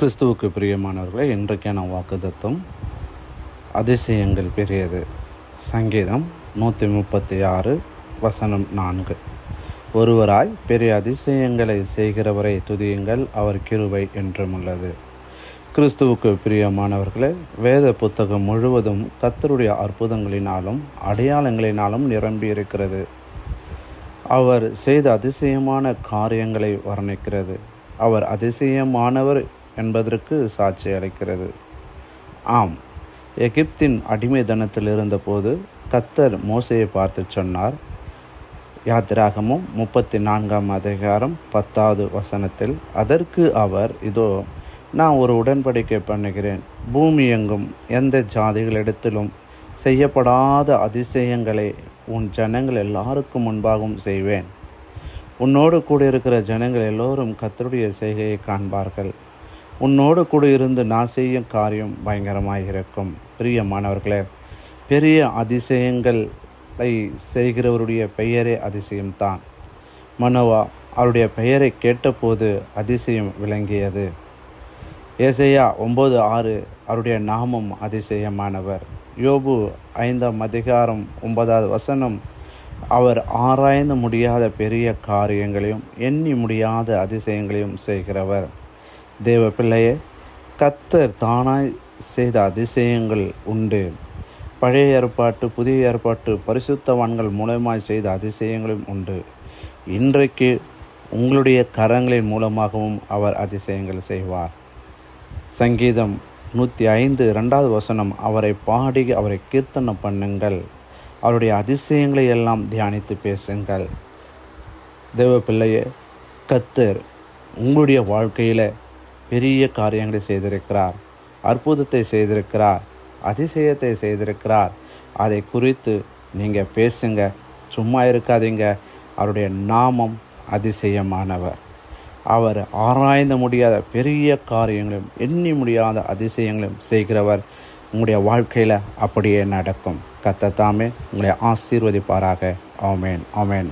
கிறிஸ்துவுக்கு பிரியமானவர்களே இன்றைக்கான வாக்குதத்தம் அதிசயங்கள் பெரியது. சங்கீதம் நூற்றி முப்பத்தி ஆறு வசனம் நான்கு. ஒருவராய் பெரிய அதிசயங்களை செய்கிறவரை துதியுங்கள் அவர் கிருவை என்றும் உள்ளது. கிறிஸ்துவுக்கு பிரியமானவர்களே வேத புத்தகம் முழுவதும் கத்தருடைய அற்புதங்களினாலும் அடையாளங்களினாலும் நிரம்பி இருக்கிறது அவர் செய்த அதிசயமான காரியங்களை வர்ணிக்கிறது. அவர் அதிசயமானவர் என்பதற்கு சாட்சி அளிக்கிறது. ஆம் எகிப்தின் அடிமை தனத்தில் இருந்தபோது கத்தர் மோசையை பார்த்து சொன்னார். யாத்திராகமும் முப்பத்தி நான்காம் அதிகாரம் பத்தாவது வசனத்தில் அதற்கு அவர் இதோ நான் ஒரு உடன்படிக்கை பண்ணுகிறேன். பூமி எங்கும் எந்த ஜாதிகளிடத்திலும் செய்யப்படாத அதிசயங்களை உன் ஜனங்கள் எல்லாருக்கும் முன்பாகவும் செய்வேன். உன்னோடு கூட இருக்கிற ஜனங்கள் எல்லோரும் கத்தருடைய செய்கையை காண்பார்கள். உன்னோடு கூட இருந்து நான் செய்யும் காரியம் பயங்கரமாக இருக்கும். பிரியமானவர்களே பெரிய அதிசயங்களை செய்கிறவருடைய பெயரே அதிசயம்தான் மனோவா அவருடைய பெயரை கேட்டபோது அதிசயம் விளங்கியது. ஏசையா ஒம்பது ஆறு அவருடைய நாமம் அதிசயமானவர். யோபு ஐந்தாம் அதிகாரம் ஒன்பதாவது வசனம் அவர் ஆராய்ந்து முடியாத பெரிய காரியங்களையும் எண்ணி முடியாத அதிசயங்களையும் செய்கிறவர். தேவ பிள்ளையே கத்தர் தானாய் செய்த அதிசயங்கள் உண்டு. பழைய ஏற்பாட்டு புதிய ஏற்பாட்டு பரிசுத்தவான்கள் மூலமாய் செய்த அதிசயங்களும் உண்டு. இன்றைக்கு உங்களுடைய கரங்களின் மூலமாகவும் அவர் அதிசயங்கள் செய்வார். சங்கீதம் நூற்றி ஐந்து ரெண்டாவது வசனம் அவரை பாடி அவரை கீர்த்தனம் பண்ணுங்கள். அவருடைய அதிசயங்களை எல்லாம் தியானித்து பேசுங்கள். தேவ பிள்ளையே கத்தர் உங்களுடைய வாழ்க்கையில் பெரிய காரியங்களை செய்திருக்கிறார். அற்புதத்தை செய்திருக்கிறார். அதிசயத்தை செய்திருக்கிறார். அதை குறித்து நீங்கள் பேசுங்க. சும்மா இருக்காதீங்க. அவருடைய நாமம் அதிசயமானவர். அவர் ஆராய்ந்த முடியாத பெரிய காரியங்களையும் எண்ணி முடியாத அதிசயங்களையும் செய்கிறவர் உங்களுடைய வாழ்க்கையில் அப்படியே நடக்கும். கத்தத்தாமே உங்களை ஆசீர்வதிப்பாராக. ஆமேன். ஆமேன்.